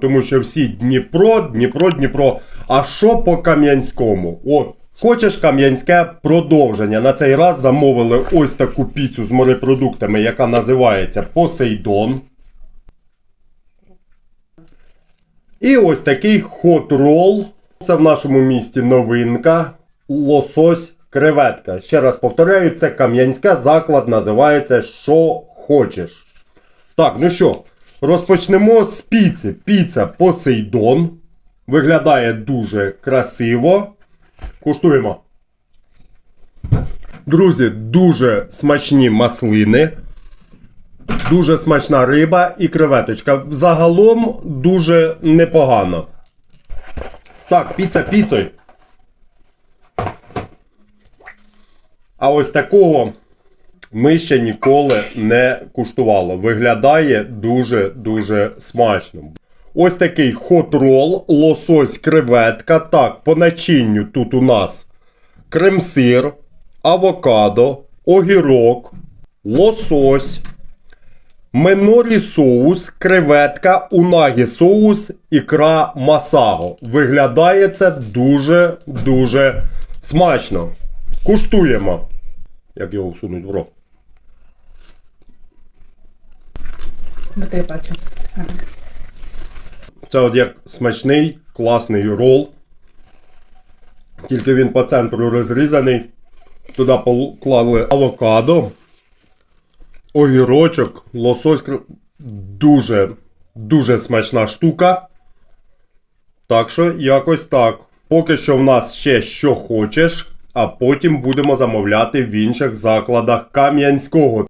Тому що всі Дніпро, Дніпро, Дніпро. А що по Кам'янському? От. Хочеш кам'янське продовження? На цей раз замовили ось таку піцу з морепродуктами, яка називається Посейдон. І ось такий хот-рол. Це в нашому місті новинка. Лосось креветка. Ще раз повторяю, це кам'янське заклад називається Що хочеш. Так, ну що, розпочнемо з піци. Піца Посейдон. Виглядає дуже красиво. Куштуємо. Друзі, дуже смачні маслини. Дуже смачна риба і креветочка. Загалом дуже непогано. Так, піца піцею. А ось такого ми ще ніколи не куштували. Виглядає дуже-дуже смачно. Ось такий хот-рол, лосось креветка. Так, по начинню тут у нас крем-сир, авокадо, огірок, лосось, Менорі соус, креветка, унагі соус, ікра масаго. Виглядає це дуже-дуже смачно. Куштуємо. Як його всунуть в рот. Вот я бачу. Ага. Це от як смачний, класний рол. Тільки він по центру розрізаний. Туди поклали авокадо, огірочок, лосось. Дуже, дуже смачна штука. Так що якось так. Поки що в нас ще що хочеш, а потім будемо замовляти в інших закладах Кам'янського.